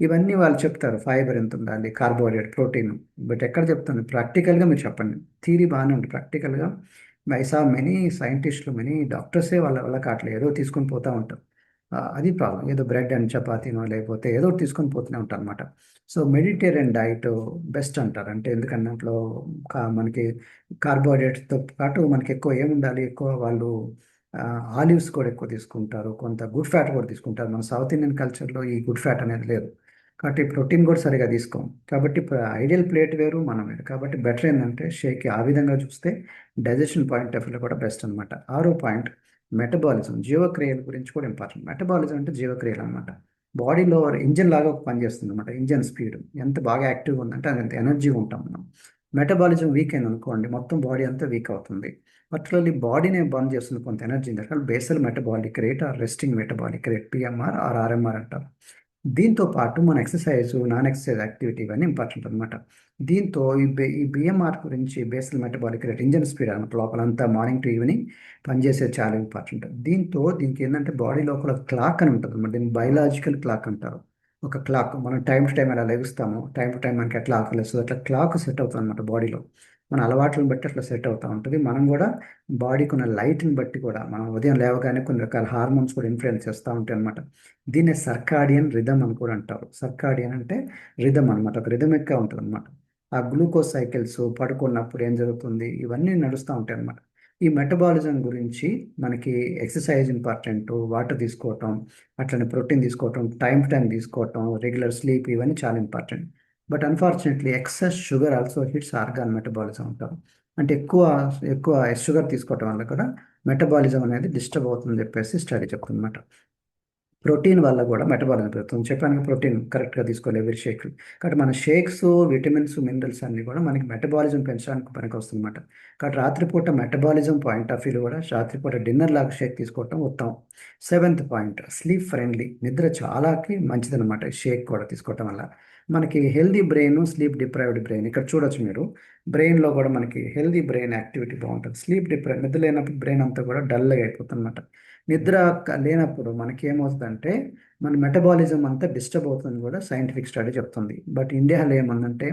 ఇవన్నీ వాళ్ళు చెప్తారు. ఫైబర్ ఎంత ఉండాలి? Carbohydrate protein. బట్ ఎక్కడ చెప్తాను? ప్రాక్టికల్గా మీరు చెప్పండి. థీరీ బాగానే ఉంది ప్రాక్టికల్గా. ఐ సా మెనీ సైంటిస్టులు మెనీ డాక్టర్సే వాళ్ళ వల్ల కావట్లేదు. ఏదో తీసుకొని పోతూ ఉంటారు. అది ప్రాబ్లం. ఏదో బ్రెడ్ అండ్ చపాతీనో లేకపోతే ఏదో ఒకటి తీసుకొని పోతూనే ఉంటారు అనమాట సో మెడిటేరియన్ డైట్ బెస్ట్ అంటారు. అంటే ఎందుకంటే దాంట్లో కా- మనకి కార్బోహైడ్రేట్స్తో పాటు మనకి ఎక్కువ ఏముండాలి? ఎక్కువ వాళ్ళు ఆలివ్స్ కూడా ఎక్కువ తీసుకుంటారు. కొంత గుడ్ ఫ్యాట్ కూడా తీసుకుంటారు. మన సౌత్ ఇండియన్ కల్చర్లో ఈ గుడ్ ఫ్యాట్ అనేది లేదు. కాబట్టి ప్రోటీన్ కూడా సరిగా తీసుకోం. కాబట్టి ఐడియల్ ప్లేట్ వేరు మనం వేరు కాబట్టి బెటర్ ఏంటంటే షేక్ ఆ విధంగా చూస్తే డైజెషన్ పాయింట్ ఆఫ్ వ్యూలో కూడా బెస్ట్ అనమాట ఆరో పాయింట్ మెటబాలిజం జీవక్రియల గురించి కూడా ఇంపార్టెంట్. మెటబాలిజం అంటే జీవక్రియలు అనమాట బాడీలో ఇంజిన్ లాగా ఒక పని చేస్తుంది అనమాట ఇంజిన్ స్పీడ్. ఎంత బాగా యాక్టివ్గా ఉందంటే అంత ఎనర్జీగా ఉంటాం మనం. మెటబాలిజం వీక్ అయింది అనుకోండి మొత్తం బాడీ అంతా వీక్ అవుతుంది. పర్టికులర్లీ బాడీనే బంద్ చేస్తుంది కొంత ఎనర్జీ. కానీ basal metabolic rate or resting metabolic rate PMR or RMR అంటారు. దీంతో పాటు మన ఎక్సర్సైజ్ నాన్ ఎక్సర్సైజ్ యాక్టివిటీ ఇవన్నీ ఇంపార్టెంట్ అనమాట దీంతో ఈ బి ఈ బిఎంఆర్ గురించి basal metabolic rate engine speed అనమాట లోపలంతా మార్నింగ్ టు ఈవినింగ్ పనిచేసేది చాలా ఇంపార్టెంట్ దీంతో దీనికి ఏంటంటే బాడీ లోపల క్లాక్ అని ఉంటుంది అనమాట దీన్ని బయలాజికల్ క్లాక్ అంటారు. ఒక క్లాక్ మనం టైం టు టైం ఎలా లెగుస్తామో. టైం టు టైం మనకి ఎట్లా ఆకలి సో అట్లా క్లాక్ సెట్ అవుతుంది అనమాట బాడీలో మన అలవాట్లను బట్టి అట్లా సెట్ అవుతూ ఉంటుంది. మనం కూడా బాడీకి ఉన్న లైట్ని బట్టి కూడా మనం ఉదయం లేవగానే కొన్ని రకాల హార్మోన్స్ కూడా ఇన్ఫ్లుయెన్స్ చేస్తూ ఉంటాయి అనమాట దీన్ని సర్కాడియన్ రిధమ్ అని కూడా అంటారు. సర్కాడియన్ అంటే రిధమ్ అనమాట ఒక రిధమిక్గా ఉంటుంది అనమాట ఆ గ్లూకోజ్ సైకిల్స్ పడుకున్నప్పుడు ఏం జరుగుతుంది? ఇవన్నీ నడుస్తూ ఉంటాయి అనమాట ఈ మెటబాలిజం గురించి మనకి ఎక్సర్సైజ్ ఇంపార్టెంట్ వాటర్ తీసుకోవటం అట్లనే ప్రోటీన్ తీసుకోవటం టైం టు టైం తీసుకోవటం రెగ్యులర్ స్లీప్ ఇవన్నీ చాలా important. But unfortunately excess sugar also hits organ metabolism అంటాం. అంటే ఎక్కువ ఎక్కువ షుగర్ తీసుకోవటం వల్ల కూడా మెటబాలిజం అనేది డిస్టర్బ్ అవుతుందని చెప్పేసి స్టడీ చెప్తుందన్నమాట. ప్రోటీన్ వల్ల కూడా మెటబాలిజం పెరుగుతుంది. చెప్పాను ప్రోటీన్ కరెక్ట్గా తీసుకోవాలి ఎవరి షేక్లు కాబట్టి మన షేక్స్ విటమిన్స్ మినరల్స్ అన్నీ కూడా మనకి మెటబాలిజం పెంచడానికి పనికి వస్తుందన్నమాట కాబట్టి రాత్రిపూట మెటబాలిజం పాయింట్ ఆఫ్ వ్యూలో కూడా రాత్రిపూట డిన్నర్ లాగా షేక్ తీసుకోవటం ఉత్తమం. సెవెంత్ పాయింట్ స్లీప్ ఫ్రెండ్లీ నిద్ర చాలాకి మంచిదన్నమాట షేక్ కూడా తీసుకోవటం వల్ల. మనకి healthy brain sleep deprived brain. ఇక్కడ చూడొచ్చు మీరు. బ్రెయిన్లో కూడా మనకి హెల్దీ బ్రెయిన్ యాక్టివిటీ బాగుంటుంది. స్లీప్ డిప్రైవ్ నిద్ర లేనప్పుడు బ్రెయిన్ అంతా కూడా డల్గా అయిపోతుందన్నమాట. నిద్ర లేనప్పుడు మనకి ఏమవుతుందంటే మన మెటబాలిజం అంతా డిస్టర్బ్ అవుతుంది కూడా సైంటిఫిక్ స్టడీ చెప్తుంది. బట్ ఇండియాలో ఏముందంటే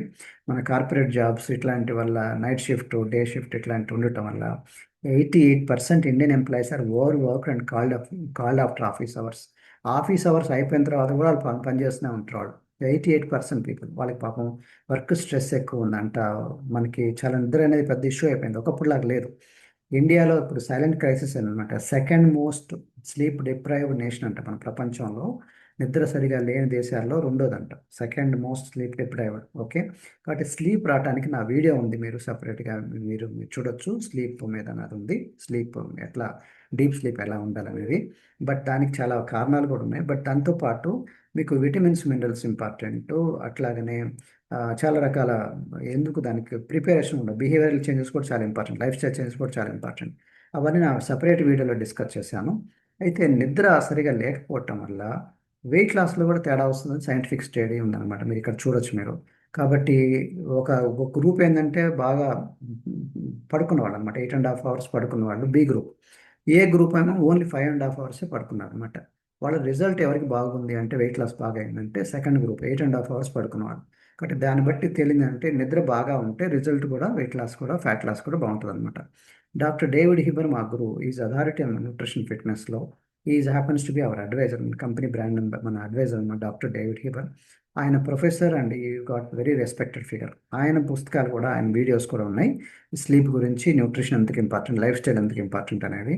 మన కార్పొరేట్ జాబ్స్ ఇట్లాంటి వల్ల నైట్ షిఫ్ట్ డే షిఫ్ట్ ఇట్లాంటి ఉండటం వల్ల eighty eight percent Indian employees are over work and called called after office hours. Office hours అయిపోయిన తర్వాత కూడా వాళ్ళు పని పని చేస్తూనే ఉంటారు వాళ్ళు. Eighty eight percent people. వాళ్ళకి పాపం వర్క్ స్ట్రెస్ ఎక్కువ ఉందంట మనకి చాలా నిద్ర అనేది పెద్ద ఇష్యూ అయిపోయింది. ఒకప్పుడు లాగా లేదు. ఇండియాలో ఇప్పుడు సైలెంట్ క్రైసిస్ అనమాట second most sleep deprived nation అంట మన ప్రపంచంలో. నిద్ర సరిగా లేని దేశాల్లో రెండోదంట. Second most sleep deprived. Okay? కాబట్టి స్లీప్ రావడానికి నా వీడియో ఉంది. మీరు సపరేట్గా మీరు మీరు చూడొచ్చు. స్లీప్ మీద నాది ఉంది. స్లీప్ ఎట్లా డీప్ స్లీప్ ఎలా ఉండాలనేది. బట్ దానికి చాలా కారణాలు కూడా ఉన్నాయి. బట్ దాంతోపాటు మీకు విటమిన్స్ మినరల్స్ ఇంపార్టెంట్ అట్లాగనే చాలా రకాల ఎందుకు దానికి ప్రిపరేషన్ ఉండదు. బిహేవియరల్ చేంజెస్ కూడా చాలా ఇంపార్టెంట్. లైఫ్ స్టైల్ చేంజెస్ కూడా చాలా ఇంపార్టెంట్. అవన్నీ నా సపరేట్ వీడియోలో డిస్కస్ చేశాను. అయితే నిద్ర సరిగా లేకపోవటం వల్ల వెయిట్ లాస్లో కూడా తేడా వస్తుందని సైంటిఫిక్ స్టడీ ఉందన్నమాట. మీరు ఇక్కడ చూడొచ్చు మీరు. కాబట్టి ఒక ఒక గ్రూప్ ఏంటంటే బాగా పడుకున్న వాళ్ళు అనమాట ఎయిట్ అండ్ హాఫ్ అవర్స్ పడుకున్న వాళ్ళు బి గ్రూప్. ఏ గ్రూప్ ఏమో ఓన్లీ ఫైవ్ అండ్ హాఫ్ అవర్సే పడుకున్నారు అనమాట వాళ్ళ రిజల్ట్ ఎవరికి బాగుంది అంటే వెయిట్ లాస్ బాగా అయిందంటే second group eight and half hours పడుకున్నవాడు కాబట్టి దాన్ని బట్టి తేలిందంటే నిద్ర బాగా ఉంటే రిజల్ట్ కూడా వెయిట్ లాస్ కూడా ఫ్యాట్ లాస్ కూడా బాగుంటుంది అనమాట డాక్టర్ డేవిడ్ హిబర్ మా గురువు ఈజ్ అథారిటీ అన్న nutrition ఫిట్నెస్లో is happens to be our advisor company brand మన అడ్వైజర్ అనమాట డాక్టర్ డేవిడ్ హిబర్. ఆయన professor and you got very respected figure. ఆయన పుస్తకాలు కూడా ఆయన వీడియోస్ కూడా ఉన్నాయి. స్లీప్ గురించి న్యూట్రిషన్ ఎందుకు ఇంపార్టెంట్ లైఫ్ స్టైల్ ఎందుకు ఇంపార్టెంట్ అనేది.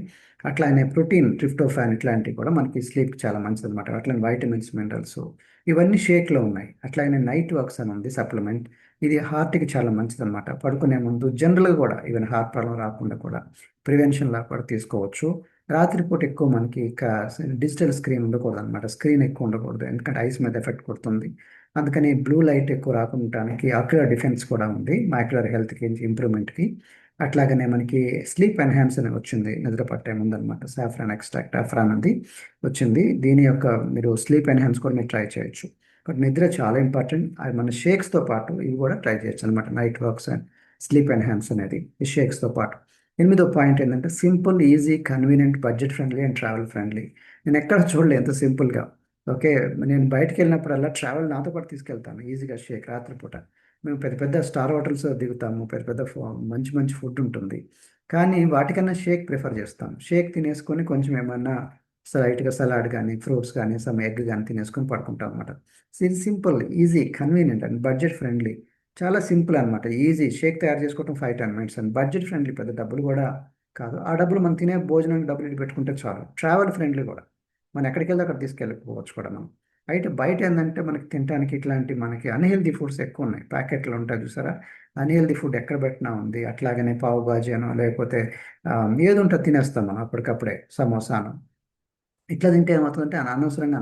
అట్లా ఆయన ప్రోటీన్ ట్రిప్టోఫాన్ ఇట్లాంటివి కూడా మనకి స్లీప్ చాలా మంచిది అనమాట అట్లా వైటమిన్స్ మినరల్స్ ఇవన్నీ షేక్లో ఉన్నాయి. అట్లాగే నైట్ వర్క్స్ అని ఉంది సప్లిమెంట్. ఇది హార్ట్కి చాలా మంచిది అనమాట పడుకునే ముందు జనరల్గా కూడా ఈవెన్ హార్ట్ ప్రాబ్లం రాకుండా కూడా ప్రివెన్షన్ లా కూడా తీసుకోవచ్చు. రాత్రిపూట ఎక్కువ మనకి డిజిటల్ స్క్రీన్ ఉండకూడదు అనమాట స్క్రీన్ ఎక్కువ ఉండకూడదు. ఎందుకంటే ఐస్ మీద ఎఫెక్ట్ కొడుతుంది. అందుకని బ్లూ లైట్ ఎక్కువ రాకుండానికి అక్యులర్ డిఫెన్స్ కూడా ఉంది. మైక్యులర్ హెల్త్కి ఇంప్రూవ్మెంట్కి అట్లాగనే మనకి స్లీప్ ఎన్హాన్స్ అని వచ్చింది. నిద్ర పట్టే ముందనమాట సాఫ్రాన్ ఎక్స్ట్రాక్ట్ అఫ్రాన్ అది వచ్చింది. దీని యొక్క మీరు స్లీప్ ఎన్హాన్స్ కూడా మీరు ట్రై చేయొచ్చు. బట్ నిద్ర చాలా ఇంపార్టెంట్. అది మన షేక్స్తో పాటు ఇవి కూడా ట్రై చేయొచ్చు అనమాట night works and sleep enhance అనేది. ఈ షేక్స్తో పాటు. ఎనిమిదో పాయింట్ ఏంటంటే simple easy convenient budget friendly and travel friendly. నేను ఎక్కడ చూడలేదు ఎంత సింపుల్గా. ఓకే నేను బయటకు వెళ్ళినప్పుడల్లా ట్రావెల్ నాతో పాటు తీసుకెళ్తాను ఈజీగా షేక్ రాత్రిపూట. మేము పెద్ద పెద్ద స్టార్ హోటల్స్ దిగుతాము పెద్ద పెద్ద మంచి మంచి ఫుడ్ ఉంటుంది. కానీ వాటికన్నా షేక్ ప్రిఫర్ చేస్తాం. షేక్ తినేసుకొని కొంచెం ఏమన్నా లైట్గా సలాడ్ కానీ ఫ్రూట్స్ కానీ సమ్ ఎగ్ కానీ తినేసుకొని పడుకుంటాం అనమాట ఇది simple easy convenient and budget friendly. చాలా సింపుల్ అనమాట ఈజీ. షేక్ తయారు చేసుకోవడం five ten minutes and budget friendly పెద్ద డబ్బులు కూడా కాదు. ఆ డబ్బులు మనం తినే భోజనానికి డబ్బులు ఇటు పెట్టుకుంటే చాలు. ట్రావెల్ ఫ్రెండ్లీ కూడా. మనం ఎక్కడికి వెళ్తే అక్కడ తీసుకెళ్ళిపోవచ్చు కూడా మనం. అయితే బయట ఏంటంటే మనకి తినడానికి ఇట్లాంటి మనకి అన్హెల్దీ ఫుడ్స్ ఎక్కువ ఉన్నాయి. ప్యాకెట్లు ఉంటాయి చూసారా? అన్హెల్దీ ఫుడ్ ఎక్కడ పెట్టినా ఉంది. అట్లాగనే పావు బాజీ అనో లేకపోతే ఏది ఉంటే తినేస్తాం మనం అప్పటికప్పుడే. సమోసాను. ఇట్లా తింటే ఏమవుతుందంటే అనవసరంగా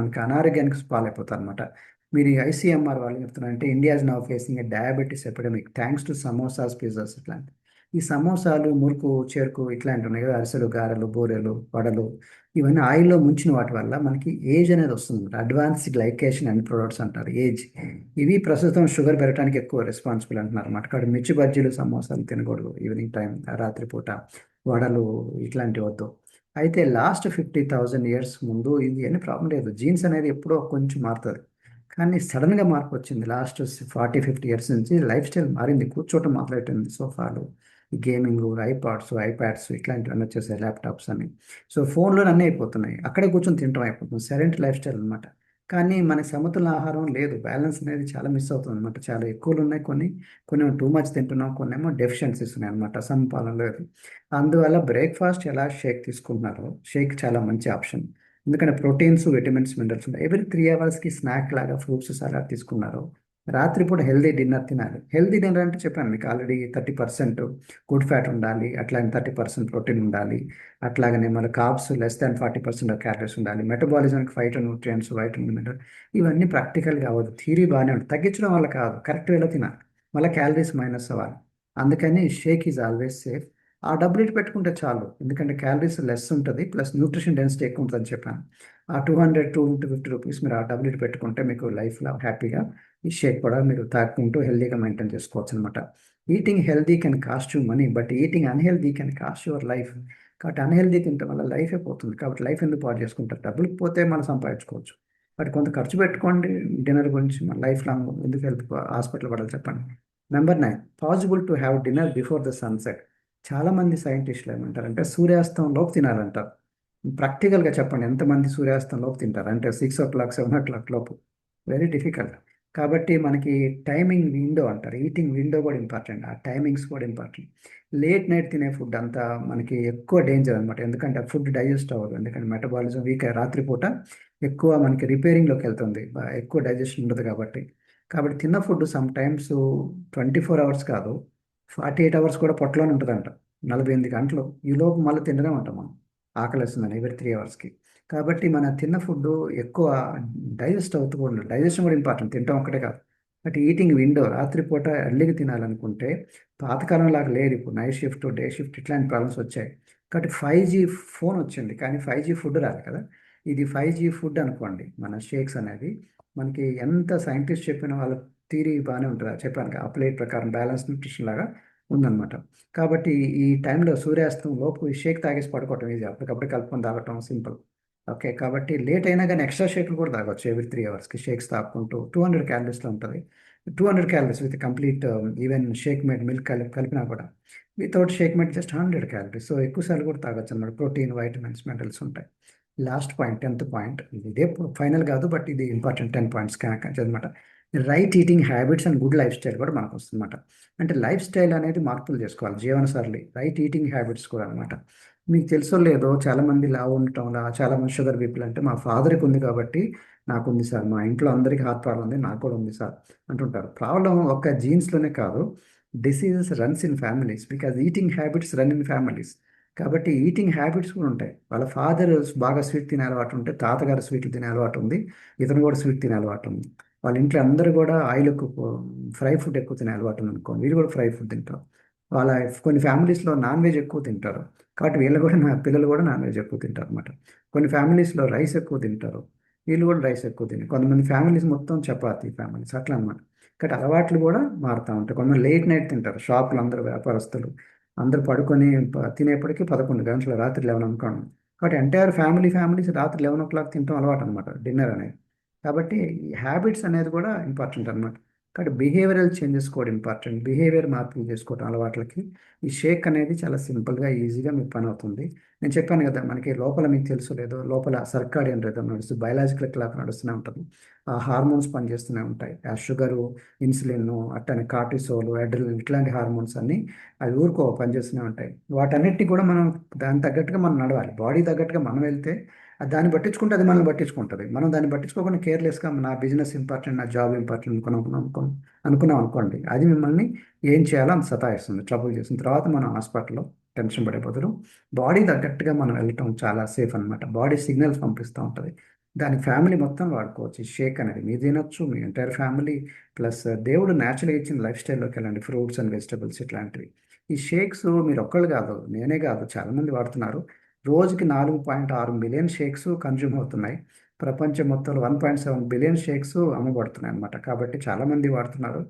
మనకి అనారోగ్యానికి పాలైపోతారు అనమాట మీరు ఐసీఎంఆర్ వాళ్ళు చెప్తున్నారంటే India is now facing a diabetes epidemic thanks to samosas pizzas ఇట్లాంటి. ఈ సమోసాలు మురుకు చెరుకు ఇట్లాంటివి ఉన్నాయి కదా అరిసెలు గారెలు బూరెలు వడలు ఇవన్నీ ఆయిల్లో ముంచిన వాటి వల్ల మనకి ఏజ్ అనేది వస్తుంది advance advanced glycation end products అంటారు ఏజ్. ఇవి ప్రస్తుతం షుగర్ పెరగడానికి ఎక్కువ రెస్పాన్సిబుల్ అంటున్నారు అనమాట ఇక్కడ మిర్చి బజ్జీలు సమోసాలు తినకూడదు ఈవినింగ్ టైం రాత్రిపూట వడలు ఇట్లాంటివి వద్దు. అయితే లాస్ట్ ఫిఫ్టీ థౌజండ్ ఇయర్స్ ముందు ఇది అని ప్రాబ్లం లేదు. జీన్స్ అనేది ఎప్పుడో కొంచెం మారుతుంది. కానీ సడన్గా మార్పు వచ్చింది. లాస్ట్ ఫార్టీ ఫిఫ్టీ ఇయర్స్ నుంచి లైఫ్ స్టైల్ మారింది. కూర్చోటం మొదలెట్టింది. సోఫాలు గేమింగ్ ఐపాడ్స్ ఐప్యాడ్స్ ఇట్లాంటివన్నీ వచ్చేసాయి ల్యాప్టాప్స్ అని. సో ఫోన్లో అన్నీ అయిపోతున్నాయి. అక్కడే కూర్చొని తినడం అయిపోతుంది. సరెంట్ లైఫ్ స్టైల్ అనమాట కానీ మనకి సమతుల ఆహారం లేదు. బ్యాలెన్స్ అనేది చాలా మిస్ అవుతుంది అనమాట చాలా ఎక్కువలు ఉన్నాయి కొన్ని. కొన్ని టూ మచ్ తింటున్నాం. కొన్ని ఏమో డెఫిషియన్సీస్ ఉన్నాయి అనమాట సమపాలన లేదు అందువల్ల బ్రేక్ఫాస్ట్ ఎలా షేక్ తీసుకుంటున్నారో షేక్ చాలా మంచి ఆప్షన్ ఎందుకంటే ప్రోటీన్స్ విటమిన్స్ మినరల్స్ ఉంటాయి. ఎవ్రీ త్రీ అవర్స్కి స్నాక్ లాగా ఫ్రూట్స్ సలాడ్ తీసుకున్నారు. రాత్రిపూట హెల్దీ డిన్నర్ తినాలి. హెల్దీ డిన్నర్ అంటే చెప్పాను మీకు already thirty percent good fat ఉండాలి అట్లాగే థర్టీ పర్సెంట్ ప్రోటీన్ ఉండాలి అట్లాగనే మన carbs less than forty percent calories ఉండాలి. మెటబాలిజంకి ఫైటో న్యూట్రియంట్స్ వైటమిన్ మినరల్ ఇవన్నీ ప్రాక్టికల్గా అవ్వదు. థీరీ బాగానే ఉంటుంది. తగ్గించడం వల్ల కాదు. కరెక్ట్ వేలో తినాలి. మళ్ళీ క్యాలరీస్ మైనస్ అవ్వాలి. అందుకని షేక్ ఈజ్ ఆల్వేస్ సేఫ్ ఆ డబ్బులు ఇటు పెట్టుకుంటే చాలు. ఎందుకంటే క్యాలరీస్ లెస్ ఉంటుంది ప్లస్ న్యూట్రిషన్ డెన్సిటీ ఎక్కువ ఉంటుందని చెప్పాను. ఆ two hundred two fifty rupees మీరు ఆ డబ్బులు ఇటు పెట్టుకుంటే మీకు లైఫ్లో హ్యాపీగా ఈ షేక్ కూడా మీరు తాకుంటూ హెల్దీగా మెయింటైన్ చేసుకోవచ్చు అనమాట eating healthy can cost you money but eating unhealthy can cost your life కాబట్టి అన్హెల్దీ తినటం వల్ల లైఫే పోతుంది. కాబట్టి లైఫ్ ఎందుకు పాటు చేసుకుంటారు? డబ్బులు పోతే మనం సంపాదించుకోవచ్చు. బట్ కొంత ఖర్చు పెట్టుకోండి డిన్నర్ గురించి మన లైఫ్ లాంగ్ ఎందుకు హెల్త్ హాస్పిటల్ పడాలి చెప్పండి. Number nine possible to have dinner before the sunset చాలామంది సైంటిస్టులు ఏమంటారంటే సూర్యాస్తంలోపు తినాలంటారు ప్రాక్టికల్గా చెప్పండి ఎంతమంది సూర్యాస్తంలోపు తింటారు? అంటే six o'clock seven o'clock లోపు. Very difficult. కాబట్టి మనకి టైమింగ్ విండో అంటారు. ఈటింగ్ విండో కూడా ఇంపార్టెంట్. ఆ టైమింగ్స్ కూడా ఇంపార్టెంట్. లేట్ నైట్ తినే ఫుడ్ అంతా మనకి ఎక్కువ డేంజర్ అనమాట ఎందుకంటే ఫుడ్ డైజెస్ట్ అవ్వదు. ఎందుకంటే మెటబాలిజం వీక్ రాత్రిపూట ఎక్కువ మనకి రిపేరింగ్లోకి వెళ్తుంది. ఎక్కువ డైజెషన్ ఉండదు కాబట్టి. కాబట్టి తిన్న food sometimes twenty four hours కాదు. ఫార్టీ ఎయిట్ అవర్స్ కూడా పొట్టలోనే ఉంటుందంట. నలభై ఎనిమిది గంటలు. ఈలోపు మళ్ళీ తినడం అంట మనం. ఆకలిస్తుందని ఎవరి త్రీ అవర్స్కి. కాబట్టి మన తిన్న ఫుడ్ ఎక్కువ డైజెస్ట్ అవుతూ ఉండదు డైజెషన్ కూడా ఇంపార్టెంట్. తింటాం ఒక్కటే కాదు. బట్ ఈటింగ్ విండో రాత్రిపూట ఎర్లీగా తినాలనుకుంటే పాతకాలం లాగా లేదు. ఇప్పుడు నైట్ షిఫ్ట్ డే షిఫ్ట్ ఇట్లాంటి ప్రాబ్లమ్స్ వచ్చాయి. కాబట్టి ఫైవ్ జీ ఫోన్ వచ్చింది. కానీ ఫైవ్ జీ ఫుడ్ రాదు కదా. ఇది ఫైవ్ జీ ఫుడ్ అనుకోండి మన షేక్స్ అనేది మనకి ఎంత సైంటిస్ట్ చెప్పిన వాళ్ళ థీరీ బాగానే ఉంటుంది. చెప్పాను ఆ ప్లేట్ ప్రకారం బ్యాలెన్స్ న్యూట్రిషన్ లాగా ఉందన్నమాట. కాబట్టి ఈ టైంలో సూర్యాస్తం లోపు షేక్ తాగేసి పడుకోవటం ఈజీ. అప్పటికప్పుడు కలుపుకొని తాగటం సింపుల్. ఓకే కాబట్టి లేట్ అయినా కానీ ఎక్స్ట్రా షేక్లు కూడా తాగొచ్చు ఎవ్రీ త్రీ అవర్స్కి. షేక్స్ తాగుకుంటూ టూ హండ్రెడ్ క్యాలరీస్లో ఉంటుంది. Two hundred calories with complete even shake made milk కలిపి కలిపినా కూడా without shake made just hundred calories. So ఎక్కువసార్లు కూడా తాగొచ్చు అనమాట ప్రోటీన్ వైటమిన్స్ మినరల్స్ ఉంటాయి. Last point tenth point. ఇదే ఫైనల్ కాదు బట్ ఇది ఇంపార్టెంట్ టెన్ పాయింట్స్ అనమాట right eating habits and good lifestyle కూడా మనకు వస్తుందన్నమాట అంటే లైఫ్ స్టైల్ అనేది మార్పులు చేసుకోవాలి జీవనశైలి రైట్ ఈటింగ్ హ్యాబిట్స్ కూడా అనమాట మీకు తెలుసో లేదో చాలామంది లావు ఉండటంలా చాలామంది షుగర్ పీపుల్ అంటే మా ఫాదర్కి ఉంది కాబట్టి నాకు ఉంది సార్ మా ఇంట్లో అందరికీ హార్ట్ ప్రాబ్లం ఉంది నాకు కూడా ఉంది సార్ అంటుంటారు. ప్రాబ్లం ఒక్క జీన్స్లోనే కాదు diseases runs in families because eating habits run in families. కాబట్టి ఈటింగ్ హ్యాబిట్స్ కూడా ఉంటాయి. వాళ్ళ ఫాదర్ బాగా స్వీట్ తినే అలవాటు ఉంటే తాతగారు స్వీట్లు తినే అలవాటు ఉంది ఇతను కూడా స్వీట్ తినే అలవాటు ఉంది. వాళ్ళ ఇంట్లో అందరూ కూడా ఆయిల్ ఎక్కువ ఫ్రై ఫుడ్ ఎక్కువ తినే అలవాటు అనుకోండి. వీళ్ళు కూడా ఫ్రై ఫుడ్ తింటారు. వాళ్ళ కొన్ని ఫ్యామిలీస్లో నాన్ వెజ్ ఎక్కువ తింటారు. కాబట్టి వీళ్ళు కూడా నా పిల్లలు కూడా నాన్ వెజ్ ఎక్కువ తింటారు అనమాట కొన్ని ఫ్యామిలీస్లో రైస్ ఎక్కువ తింటారు. వీళ్ళు కూడా రైస్ ఎక్కువ తింటారు కొంతమంది ఫ్యామిలీస్ మొత్తం చపాతీ ఫ్యామిలీస్ అట్లా అనమాట కాబట్టి అలవాట్లు కూడా మారుతూ ఉంటాయి. కొంతమంది లేట్ నైట్ తింటారు. షాపులు అందరూ వ్యాపారస్తులు అందరూ పడుకొని తినేప్పటికి తినేప్పటికీ పదకొండు గంటల రాత్రి లెవెన్ అనుకోండి కాబట్టి ఎంటైర్ ఫ్యామిలీ ఫ్యామిలీస్ రాత్రి లెవెన్ ఓ క్లాక్ తింటాం అలవాటు అనమాట డిన్నర్ అనేది. కాబట్టి ఈ హ్యాబిట్స్ అనేది కూడా ఇంపార్టెంట్ అనమాట కాబట్టి బిహేవియరల్ చేంజెస్ కూడా ఇంపార్టెంట్ బిహేవియర్ మార్పులు చేసుకోవడం అలవాట్లకి ఈ షేక్ అనేది చాలా సింపుల్గా ఈజీగా మీకు పని అవుతుంది. నేను చెప్పాను కదా మనకి లోపల మీకు తెలుసు లేదో లోపల సర్కాడియన్ రిథం నడుస్తుంది బయలాజికల్ క్లాక్ నడుస్తూనే ఉంటుంది. ఆ హార్మోన్స్ పనిచేస్తూనే ఉంటాయి. ఆ షుగరు ఇన్సులిన్ అట్టనే కార్టిసోల్ అడ్రిలిన్ ఇట్లాంటి హార్మోన్స్ అన్నీ అవి ఊరుకో పనిచేస్తూనే ఉంటాయి. వాటన్నిటి కూడా మనం దానికి తగ్గట్టుగా మనం నడవాలి. బాడీ తగ్గట్టుగా మనం వెళ్తే దాన్ని పట్టించుకుంటే అది మనల్ని పట్టించుకుంటుంది. మనం దాన్ని పట్టించుకోకుండా కేర్లెస్గా నా బిజినెస్ ఇంపార్టెంట్ నా జాబ్ ఇంపార్టెంట్ అనుకున్నాం అనుకున్నాం అనుకున్నాం అనుకోండి అది మిమ్మల్ని ఏం చేయాలో అంత సతాయిస్తుంది. ట్రబుల్ చేసిన తర్వాత మనం హాస్పిటల్లో టెన్షన్ పడే బదులు బాడీ తగ్గట్టుగా మనం వెళ్ళటం చాలా సేఫ్ అనమాట బాడీ సిగ్నల్స్ పంపిస్తూ ఉంటుంది. దాని ఫ్యామిలీ మొత్తం వాడుకోవచ్చు. షేక్ అనేది మీరు తినొచ్చు మీ ఎంటైర్ ఫ్యామిలీ ప్లస్ దేవుడు న్యాచురల్గా ఇచ్చిన లైఫ్ స్టైల్లోకి వెళ్ళండి. ఫ్రూట్స్ అండ్ వెజిటబుల్స్ ఇట్లాంటివి. ఈ షేక్స్ మీరు ఒక్కళ్ళు కాదు నేనే కాదు చాలామంది వాడుతున్నారు. రోజుకి నాలుగు పాయింట్ ఆరు మిలియన్ షేక్స్ కన్జ్యూమ్ అవుతున్నాయి. ప్రపంచం మొత్తంలో one point seven billion shakes అమ్మబడుతున్నాయి అనమాట కాబట్టి చాలామంది వాడుతున్నారు.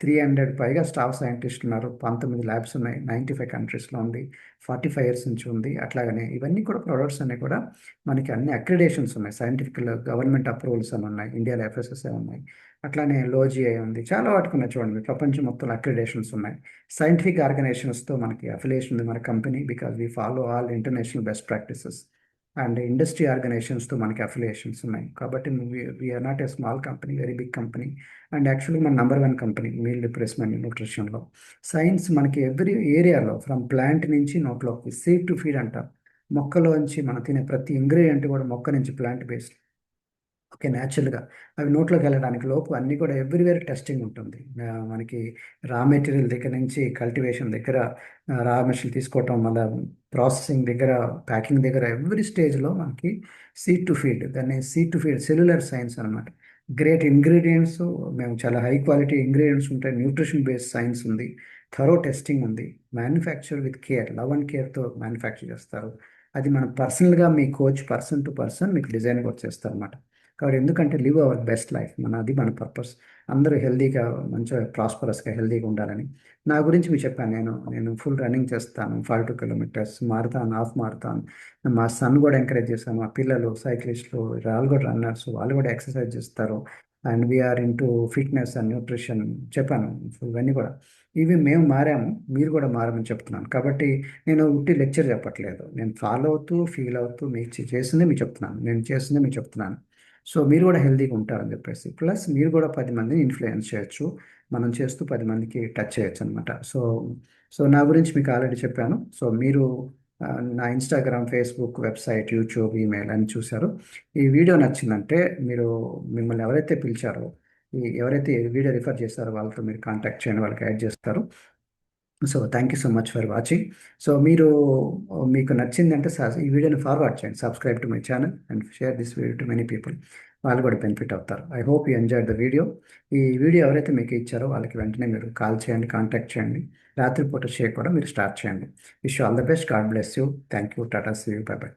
త్రీ హండ్రెడ్ పైగా స్టాఫ్ సైంటిస్టులు ఉన్నారు. పంతొమ్మిది ల్యాబ్స్ ఉన్నాయి. నైంటీ ఫైవ్ కంట్రీస్లో ఉంది. ఫార్టీ ఫైవ్ ఇయర్స్ నుంచి ఉంది. అట్లాగనే ఇవన్నీ కూడా ప్రొడక్ట్స్ అన్నీ కూడా మనకి అన్ని అక్రిడేషన్స్ ఉన్నాయి. సైంటిఫిక్ గవర్నమెంట్ అప్రూవల్స్ అని ఉన్నాయి. ఇండియాలో ఎఫ్ఎస్ఎస్ఐ ఉన్నాయి. అట్లానే లోజిఐ ఉంది. చాలా వాటికి ఉన్నాయి చూడండి. ప్రపంచం మొత్తం అక్రిడేషన్స్ ఉన్నాయి. సైంటిఫిక్ ఆర్గనైజేషన్స్తో మనకి అఫిలియేషన్ ఉంది మన company because we follow all international best practices and industry ఆర్గనైజేషన్స్తో మనకి అఫిలియేషన్స్ ఉన్నాయి. కాబట్టి we are not a small company very big company and actually మన number one company meal replacement న్యూట్రిషన్లో science మనకి every ఏరియాలో from plant నుంచి నోట్లోకి seed to feed అంటారు. మొక్కలోంచి మనం తినే ప్రతి ఇంగ్రీడియంట్ కూడా మొక్క నుంచి ప్లాంట్ బేస్డ్ ఓకే న్యాచురల్గా. అవి నోట్లోకి వెళ్ళడానికి లోపు అన్నీ కూడా ఎవ్రీవేర్ టెస్టింగ్ ఉంటుంది. మనకి రా మెటీరియల్ దగ్గర నుంచి కల్టివేషన్ దగ్గర రా మెటీరియల్ తీసుకోవటం మళ్ళీ ప్రాసెసింగ్ దగ్గర ప్యాకింగ్ దగ్గర ఎవ్రీ స్టేజ్లో మనకి సీడ్ టు ఫీల్డ్ దాన్ని seed to feed cellular science అనమాట గ్రేట్ ఇంగ్రీడియంట్స్ మేము చాలా హై క్వాలిటీ ఇంగ్రీడియంట్స్ ఉంటాయి న్యూట్రిషన్ బేస్డ్ సైన్స్ ఉంది. థరో టెస్టింగ్ ఉంది. Manufacture with care love and కేర్తో manufacture చేస్తారు. అది మన పర్సనల్గా మీ కోచ్ పర్సన్ టు పర్సన్ మీకు డిజైన్ కూడా చేస్తారు అనమాట కాబట్టి ఎందుకంటే లివ్ అవర్ బెస్ట్ లైఫ్ మన అది మన పర్పస్. అందరూ హెల్దీగా మంచిగా ప్రాస్పరస్గా హెల్దీగా ఉండాలని. నా గురించి మీకు చెప్పాను నేను. నేను ఫుల్ రన్నింగ్ చేస్తాను ఫైవ్ టూ కిలోమీటర్స్ మారుతాను హాఫ్ మారుతాను మా సన్ కూడా ఎంకరేజ్ చేస్తాను. మా పిల్లలు సైక్లిస్టులు వాళ్ళు కూడా రన్నర్స్ వాళ్ళు కూడా ఎక్సర్సైజ్ చేస్తారు. And we are into fitness and nutrition చెప్పాను ఇవన్నీ కూడా. ఇవి మేము మారాము మీరు కూడా మారమని చెప్తున్నాను. కాబట్టి నేను ఉట్టి లెక్చర్ చెప్పట్లేదు. నేను ఫాలో అవుతూ ఫీల్ అవుతూ మీకు చేసిందే మీకు చెప్తున్నాను. నేను చేసిందే మీకు చెప్తున్నాను. సో మీరు కూడా హెల్తీగా ఉంటారని చెప్పేసి. ప్లస్ మీరు కూడా పది మందిని ఇన్ఫ్లుయెన్స్ చేయొచ్చు. మనం చేస్తూ పది మందికి టచ్ చేయొచ్చు అనమాట సో సో నా గురించి మీకు ఆల్రెడీ చెప్పాను. సో మీరు నా Instagram Facebook website YouTube email అని చూశారు. ఈ వీడియో నచ్చిందంటే మీరు మిమ్మల్ని ఎవరైతే పిలిచారో ఈ ఎవరైతే వీడియో రిఫర్ చేస్తారో వాళ్ళతో మీరు కాంటాక్ట్ చేయండి. వాళ్ళకి యాడ్ చేస్తారు. So thank you so much for watching so మీరు uh, మీకు నచ్చిందంటే ఈ వీడియోని ఫార్వర్డ్ చేయండి. Subscribe to my channel and share this video to many people వాళ్ళు కూడా బెనిఫిట్ అవుతారు. I hope you enjoy the video ఈ వీడియో ఎవరైతే మీకు ఇచ్చారో వాళ్ళకి వెంటనే మీరు కాల్ చేయండి కాంటాక్ట్ చేయండి. రాత్రిపూట షేర్ కూడా మీరు స్టార్ట్ చేయండి. Wish all the best God bless you thank you tata see you bye bye